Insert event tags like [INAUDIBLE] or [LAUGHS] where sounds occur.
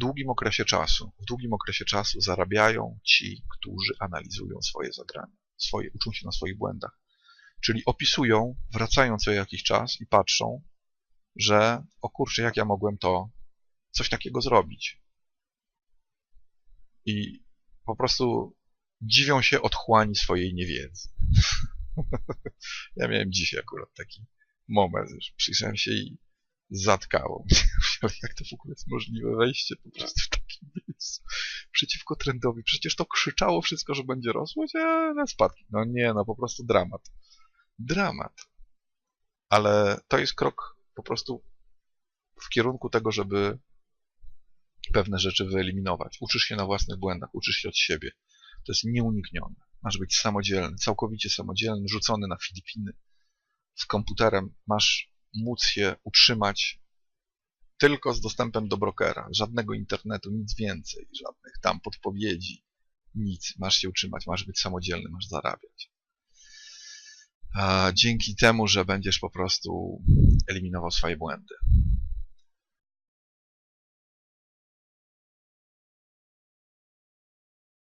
długim okresie czasu, w długim okresie czasu zarabiają ci, którzy analizują swoje zagrania, swoje, uczą się na swoich błędach. Czyli opisują, wracają co jakiś czas i patrzą, że o kurczę, jak ja mogłem to, coś takiego zrobić. I po prostu dziwią się otchłani swojej niewiedzy. [LAUGHS] ja miałem dzisiaj akurat taki moment, że przyjrzałem się i zatkało mnie. Jak to w ogóle jest możliwe wejście po prostu w takim miejscu przeciwko trendowi? Przecież to krzyczało wszystko, że będzie rosło, a na spadki. No nie, no po prostu dramat. Dramat. Ale to jest krok po prostu w kierunku tego, żeby pewne rzeczy wyeliminować. Uczysz się na własnych błędach, uczysz się od siebie. To jest nieuniknione. Masz być samodzielny, całkowicie samodzielny, rzucony na Filipiny. Z komputerem masz móc się utrzymać tylko z dostępem do brokera. Żadnego internetu, nic więcej, żadnych tam podpowiedzi, nic. Masz się utrzymać, masz być samodzielny, masz zarabiać. A dzięki temu, że będziesz po prostu eliminował swoje błędy.